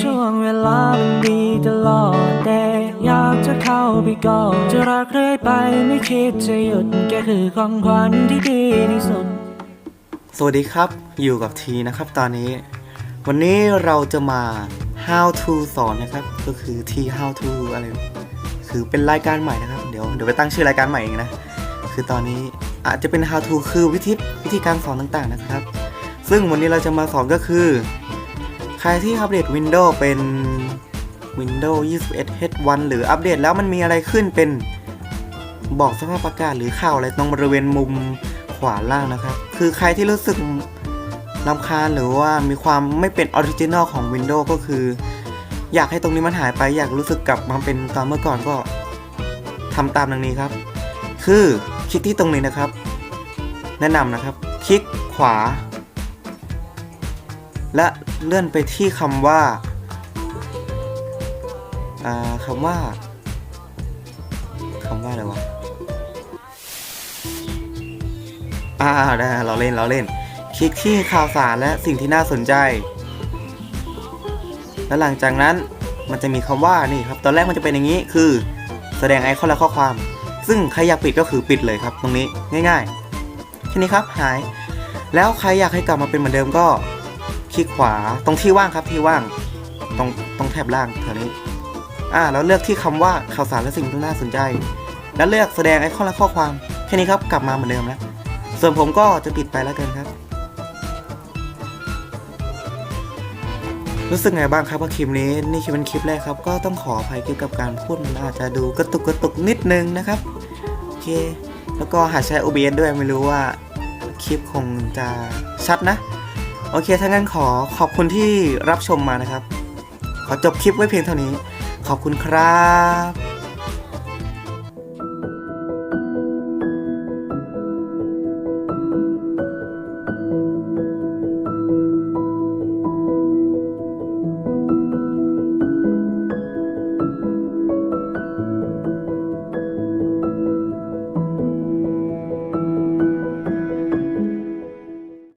ช่วงเวลามันดีตลอดแต่อยากจะเข้าไปกอดจะรักเรื่อยไปไม่คิดจะหยุดแกคือของขวัญที่ดีที่สุด สวัสดีครับ อยู่กับทีนะครับตอนนี้ วันนี้เราจะมา how to สอนนะครับ ก็คือ T how to อะไร คือเป็นรายการใหม่นะครับ เดี๋ยวเดี๋ยวไปตั้งชื่อรายการใหม่เองนะ คือตอนนี้อาจจะเป็น how to คือวิธีวิธีการสอนต่างๆนะครับ ซึ่งวันนี้เราจะมาสอนก็คือ ครที่อัปเดต Windows เป็น Windows 21 H1 หรืออัปเดตแล้วมันมีอะไรขึ้นเป็นบอกสภาพอากาศหรือข่าวอะไรตรงบริเวณมุมขวาล่างนะครับ คือใครที่รู้สึกลำคาญหรือว่ามีความไม่เป็นออริจินอลของ Windows ก็คือ อยากให้ตรงนี้มันหายไปอยากรู้สึกกลับมาเป็นตอนเมื่อก่อนก็ทำตามดังนี้ครับ คือคลิกที่ตรงนี้นะครับ แนะนำนะครับ คลิกขวา และเลื่อนไปที่คำว่าคำว่าคำว่าอะไรวะอ่าได้เราเล่นเราเล่น คลิกที่ข่าวสารและสิ่งที่น่าสนใจ แล้วหลังจากนั้นมันจะมีคำว่านี่ครับ ตอนแรกมันจะเป็นอย่างนี้คือ แสดงไอคอนและข้อความ ซึ่งใครอยากปิดก็คือปิดเลยครับ ตรงนี้ง่ายๆแค่นี้ครับหาย แล้วใครอยากให้กลับมาเป็นเหมือนเดิมก็ คลิกขวาตรงที่ว่างครับที่ว่างตรงตรงแถบล่างแถวนี้อ่าแล้วเลือกที่คำว่าข่าวสารและสิ่งที่น่าสนใจ แล้วเลือกแสดงไอคอนและข้อความแค่นี้ครับกลับมาเหมือนเดิมแล้ว ส่วนผมก็จะปิดไปแล้วกันครับ รู้สึกไงบ้างครับว่าคลิปนี้นี่คือเป็นคลิปแรกครับ ก็ต้องขออภัยเกี่ยวกับการพูดมันอาจจะดูกระตุกกระตุกนิดนึงนะครับโอเค แล้วก็หาใช้ OBS ด้วยไม่รู้ว่าคลิปคงจะชัดนะ โอเคถ้างั้นขอขอบคุณที่รับชมมานะครับ ขอจบคลิปไว้เพียงเท่านี้ ขอบคุณครับ